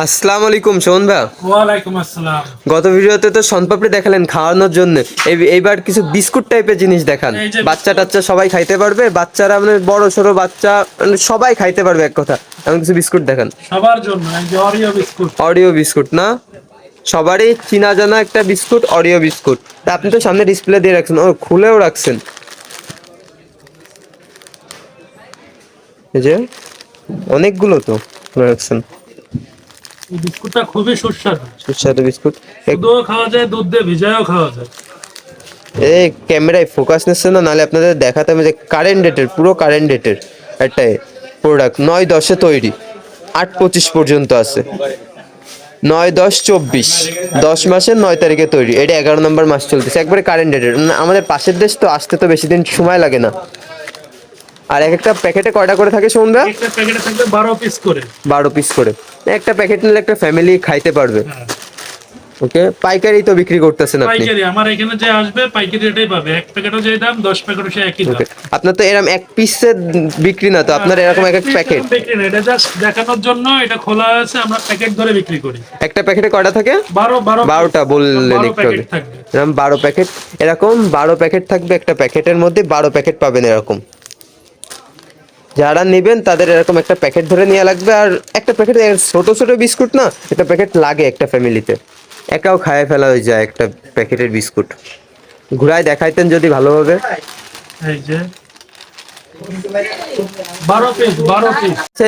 আসসালামু আলাইকুম শোন ভাই। ওয়ালাইকুম আসসালাম। গত ভিডিওতে তো সনপাপড়ি দেখালেন খাওয়ানোর জন্য। এই- এইবার কিছু বিস্কুট টাইপের জিনিস দেখান। বাচ্চা টাচ্চা সবাই খাইতে পারবে বাচ্চারা মানে বড় সড়ো বাচ্চা মানে সবাই খাইতে পারবে এক কথা। এমন কিছু বিস্কুট দেখান। সবার জন্য অরিও বিস্কুট। অডিও বিস্কুট না? সবারই চিনা জানা একটা বিস্কুট অডিও বিস্কুট। তা আপনি তো সামনে ডিসপ্লে দিয়ে রাখছেন ও খুলেও রাখছেন। এই যে অনেকগুলো তো রাখছেন। বিস্কুটটা খুবই সুস্বাদু। সুস্বাদু বিস্কুট। দুধও খাওয়া যায় দুধ দিয়ে ভিজায়ও খাওয়া যায়। এই ক্যামেরায় ফোকাস নিচ্ছে না নাহলে আপনাদের দেখাতে হবে যে কারেন্ট ডেটের পুরো কারেন্ট ডেটের একটা প্রোডাক্ট নয় দশে তৈরি আট পঁচিশ পর্যন্ত আছে। নয় দশ চব্বিশ দশ মাসের নয় তারিখে তৈরি এটা এগারো নম্বর মাস চলতেছে। একবারে কারেন্ট ডেটের আমাদের পাশের দেশ তো আসতে তো বেশি দিন সময় লাগে না। আর এক একটা প্যাকেটে কয়টা করে থাকে সন্ধ্যা? একটা প্যাকেটে থাকবে বারো পিস করে। বারো পিস করে। একটা প্যাকেট নিলে একটা ফ্যামিলি খাইতে পারবে। হ্যাঁ। ওকে পাইকারি তো বিক্রি করতেছেন আপনি। পাইকারি আমার এখানে যে আসবে পাইকারি রেটেই পাবে। এক প্যাকেটও যে দাম দশ প্যাকেটও সে একই দাম। আপনার তো এরকম এক পিসের বিক্রি না তো আপনার এরকম এক এক প্যাকেট বিক্রি না, এটা জাস্ট দেখানোর জন্য এটা খোলা আছে আমরা প্যাকেট ধরে বিক্রি করি। একটা প্যাকেটে কয়টা থাকে? বারো বারো বারোটা বললেন বারো একটু আগে। এরকম বারো প্যাকেট এরকম বারো প্যাকেট থাকবে একটা প্যাকেটের মধ্যে বারো প্যাকেট পাবেন এরকম। যারা নেবেন তাদের এরকম একটা প্যাকেট ধরে নেওয়া লাগবে। আর একটা প্যাকেট ছোট ছোট বিস্কুট না একটা প্যাকেট লাগে একটা ফ্যামিলিতে। একাও খায় ফেলা হয়ে যায় একটা প্যাকেটের বিস্কুট। ঘুরায় দেখাইতেন যদি ভালোভাবে। এই যে। বারো পিস বারো পিস আচ্ছা,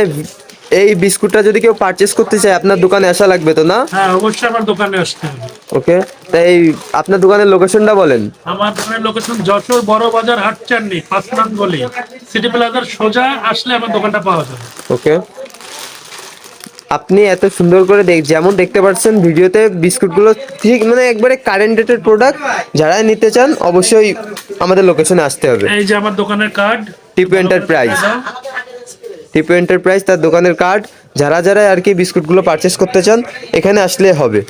এই বিস্কুটটা যদি কেউ পারচেস করতে চায় আপনার দোকানে আসা লাগবে তো না? হ্যাঁ অবশ্যই আমার দোকানে আসতে হবে। ওকে তাই আপনার দোকানের লোকেশনটা বলেন। আমার দোকানের লোকেশন যশোর বড় বাজার হাটচান্ডি পাঁচ গলি। সিটি প্লাজার সোজা আসলে আমার দোকানটা পাওয়া যাবে। ওকে আপনি এত সুন্দর করে দেখ যেমন দেখতে পাচ্ছেন ভিডিওতে বিস্কুটগুলো ঠিক মানে একবারে কারেন্ট ডেটের প্রোডাক্ট যারা নিতে চান অবশ্যই আমাদের লোকেশনে আসতে হবে। এই যে আমার দোকানের card Tipu enterprise Tipu enterprise তার দোকানের কার্ড যারা যারা আর কি বিস্কুটগুলো পারচেস করতে চান এখানে আসলে হবে।